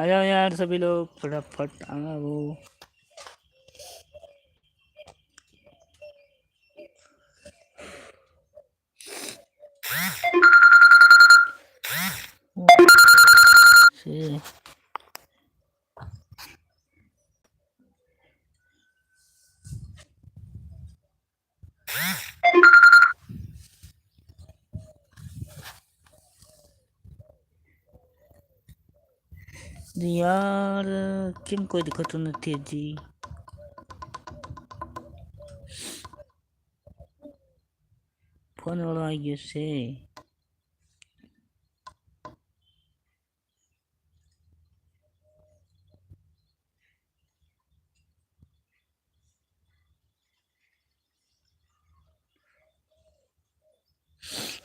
आ जाओ यार सभी लोग फटाफट आना से यार किन कोई दिक्कत तो नहीं थी जी। फ़ोन वाला आई आइए से।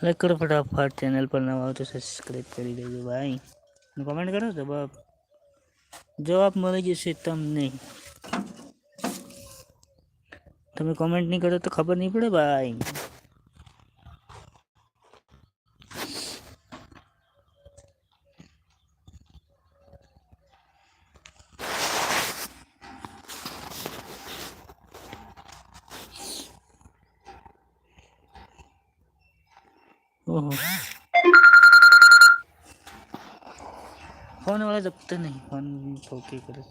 लाइक करो फटाफट, चैनल पर नवा हो तो सब्सक्राइब कर दीजिए भाई। कमेंट करो जब आप જવાબ મળી જશે તમને તમે કોમેન્ટ નહીં કરો તો ખબર નહીં પડે ભાઈ ઓહો फ़ोन वाला जब तक नहीं, फ़ोन ठोके कर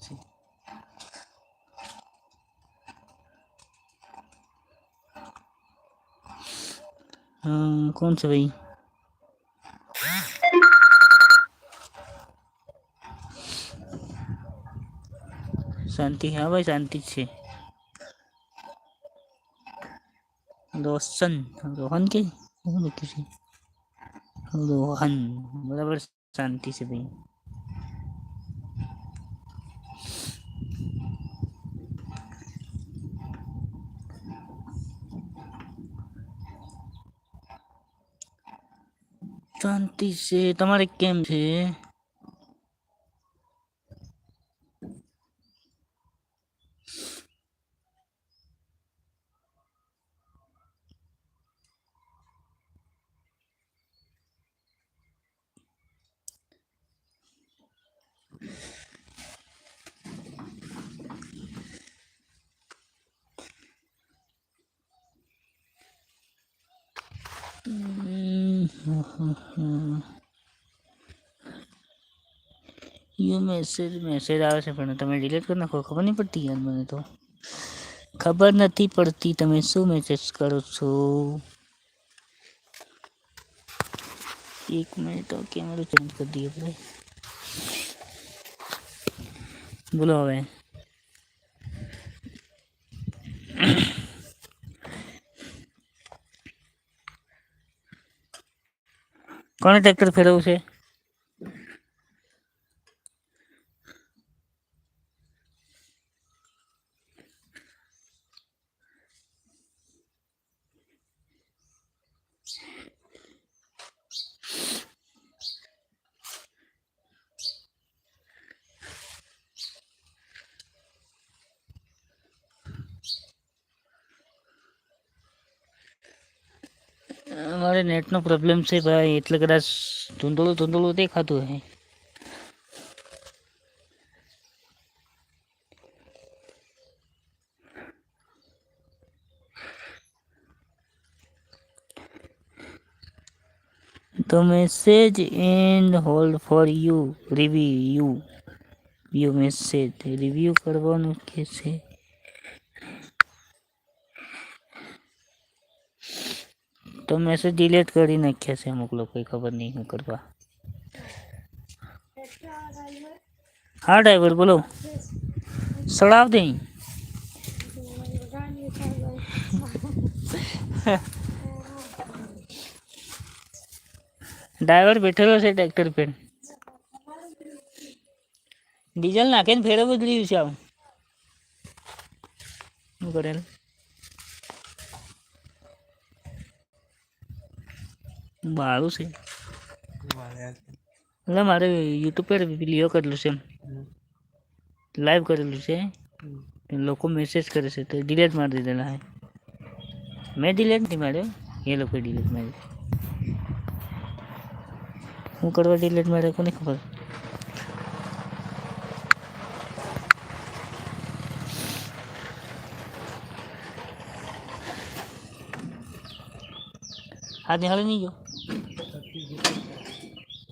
हाँ, कौन सा भाई? शांति हाँ भाई, शांति से। रोशन, रोहन के? रोहन, बराबर शांति से भाई। શાંતિ છે. તમારે કેમ છે? યુ મેસેજ મેસેજ આવે છે પણ તમે ડિલીટ કરી નાખો ખબર નહીં પડતી યાર મને તો ખબર નથી પડતી તમે શું મેસેજ કરો છો એક મિનિટ તો કેમેરો ચેન્જ કરી દઈએ આપણે બોલો હવે કોને ટ્રેક્ટર ફેરવવું છે અમારે નેટનો પ્રોબ્લેમ છે ભાઈ એટલે કદાચ ધૂંધળું ધૂંધળું દેખાતું હે તો message and hold for you review you message review કરવાનું કે છે તો મેસેજ ડિલીટ કરી નાખ્યા છે અમુક લોકોએ ખબર નહીં શું કરવા હા ડ્રાઈવર બોલો સડાવ દે ડ્રાઈવર બેઠેલો છે ટ્રેક્ટર પર ડીઝલ નાખીને ફેરો બદલ્યું છે આમ શું કરેલ બારું છે એટલે મારે યુટ્યુબ પર વિડીયો કરેલું છે એમ લાઈવ કરેલું છે લોકો મેસેજ કરે છે તો ડિલેટ મારી દીધેલા હે મેં ડિલેટ નહીં માર્યો એ લોકોએ ડિલેટ માર્યો હું કરવા ડિલેટ માર્યો કોને ખબર હા નિહાળે નહીં ગયો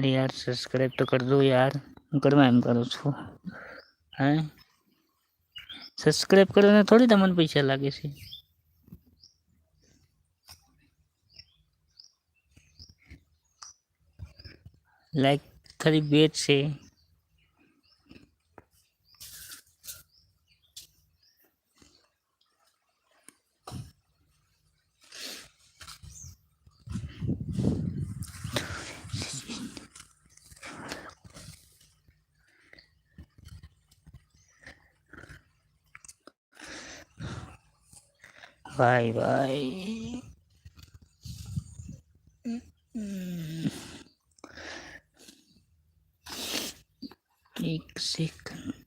અરે યાર સબસ્ક્રાઈબ તો કર દો યાર. હું કરવા એમ કરું છું. હે? સબસ્ક્રાઈબ કરવાના થોડી તમને પૈસા લાગે છે. લાઈક ખાલી બે છે. Bye bye. Take second.